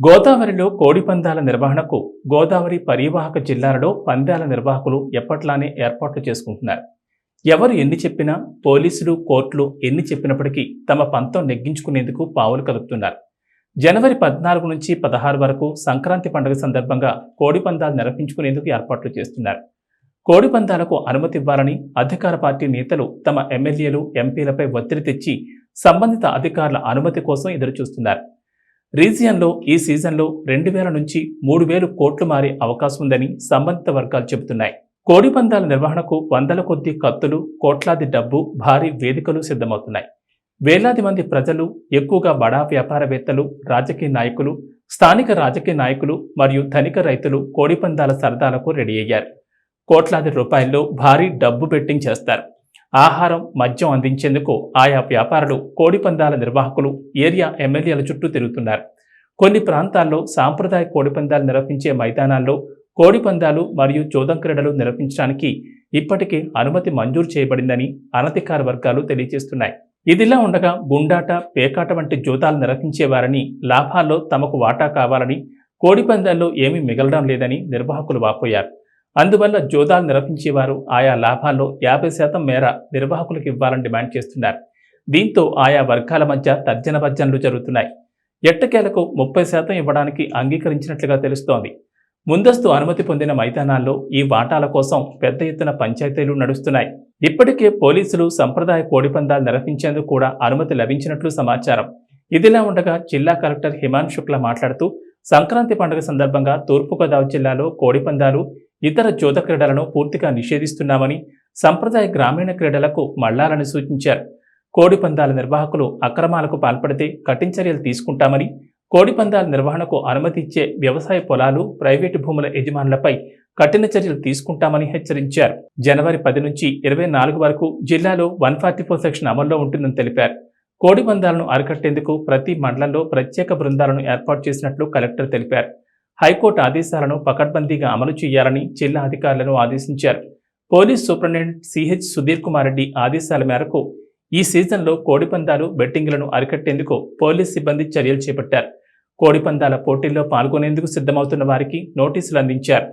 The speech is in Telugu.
గోదావరిలో కోడి పందాల నిర్వహణకు గోదావరి పరివాహక జిల్లాలలో పందాల నిర్వాహకులు ఎప్పట్లానే ఏర్పాట్లు చేసుకుంటున్నారు. ఎవరు ఎన్ని చెప్పినా పోలీసులు కోర్టులు ఎన్ని చెప్పినప్పటికీ తమ పంతం నెగ్గించుకునేందుకు పావులు కలుపుతున్నారు జనవరి పద్నాలుగు నుంచి పదహారు వరకు సంక్రాంతి పండుగ సందర్భంగా కోడి పందాలు నిర్వహించుకునేందుకు ఏర్పాట్లు చేస్తున్నారు. కోడి పందాలకు అనుమతి ఇవ్వాలని అధికార పార్టీ నేతలు తమ ఎమ్మెల్యేలు ఎంపీలపై ఒత్తిడి తెచ్చి సంబంధిత అధికారుల అనుమతి కోసం ఎదురుచూస్తున్నారు. రీజియన్లో ఈ సీజన్లో రెండు వేల నుంచి మూడు వేలు కోట్లు మారే అవకాశం ఉందని సంబంధిత వర్గాలు చెబుతున్నాయి. కోడిపందాల నిర్వహణకు వందల కొద్ది కత్తులు కోట్లాది డబ్బు భారీ వేదికలు సిద్ధమవుతున్నాయి. వేలాది మంది ప్రజలు ఎక్కువగా బడా వ్యాపారవేత్తలు రాజకీయ నాయకులు స్థానిక రాజకీయ నాయకులు మరియు ధనిక రైతులు కోడిపందాల సరదాలకు రెడీ అయ్యారు. కోట్లాది రూపాయల్లో భారీ డబ్బు బెట్టింగ్ చేస్తారు. ఆహారం మద్యం అందించేందుకు ఆయా వ్యాపారులు కోడిపందాల నిర్వాహకులు ఏరియా ఎమ్మెల్యేల చుట్టూ తిరుగుతున్నారు. కొన్ని ప్రాంతాల్లో సాంప్రదాయ కోడిపందాలు నిర్వహించే మైదానాల్లో కోడిపందాలు మరియు చోదం క్రీడలు నిర్వహించడానికి ఇప్పటికే అనుమతి మంజూరు చేయబడిందని అనధికార వర్గాలు తెలియజేస్తున్నాయి. ఇదిలా ఉండగా గుండాట పేకాట వంటి జోదాలు నిర్వహించేవారని లాభాల్లో తమకు వాటా కావాలని కోడిపందాల్లో ఏమీ మిగలడం లేదని నిర్వాహకులు వాపోయారు. అందువల్ల జోదాలు నిర్వహించేవారు ఆయా లాభాల్లో యాభై శాతం మేర నిర్వాహకులకు ఇవ్వాలని డిమాండ్ చేస్తున్నారు. దీంతో ఆయా వర్గాల మధ్య తర్జన భర్జనలు జరుగుతున్నాయి. ఎట్టకేలకు ముప్పై శాతం ఇవ్వడానికి అంగీకరించినట్లుగా తెలుస్తోంది. ముందస్తు అనుమతి పొందిన మైదానాల్లో ఈ వాటాల కోసం పెద్ద ఎత్తున పంచాయతీలు నడుస్తున్నాయి. ఇప్పటికే పోలీసులు సంప్రదాయ కోడిపందాలు నిర్వహించేందుకు కూడా అనుమతి లభించినట్లు సమాచారం. ఇదిలా ఉండగా జిల్లా కలెక్టర్ హిమాన్ శుక్లా మాట్లాడుతూ సంక్రాంతి పండుగ సందర్భంగా తూర్పుగోదావరి జిల్లాలో కోడిపందాలు ఇతర జోద క్రీడలను పూర్తిగా నిషేధిస్తున్నామని సంప్రదాయ గ్రామీణ క్రీడలకు మళ్ళాలని సూచించారు. కోడి పందాల నిర్వాహకులు అక్రమాలకు పాల్పడితే కఠిన చర్యలు తీసుకుంటామని కోడి పందాల నిర్వహణకు అనుమతి ఇచ్చే వ్యవసాయ పొలాలు ప్రైవేటు భూముల యజమానులపై కఠిన చర్యలు తీసుకుంటామని హెచ్చరించారు. జనవరి పది నుంచి ఇరవై నాలుగు వరకు జిల్లాలో వన్ ఫార్టీ ఫోర్ సెక్షన్ అమల్లో ఉంటుందని తెలిపారు. కోడి పందాలను అరికట్టేందుకు ప్రతి మండలంలో ప్రత్యేక బృందాలను ఏర్పాటు చేసినట్లు కలెక్టర్ తెలిపారు. హైకోర్టు ఆదేశాలను పకడ్బందీగా అమలు చేయాలని జిల్లా అధికారులను ఆదేశించారు. Police superintendent CH Sudheer Kumar Reddy ఆదేశాల మేరకు ఈ సీజన్లో కోడిపందాలు బెట్టింగ్లను అరికట్టేందుకు పోలీస్ సిబ్బంది చర్యలు చేపట్టారు. కోడిపందాల పోటీల్లో పాల్గొనేందుకు సిద్ధమవుతున్న వారికి నోటీసులు అందించారు.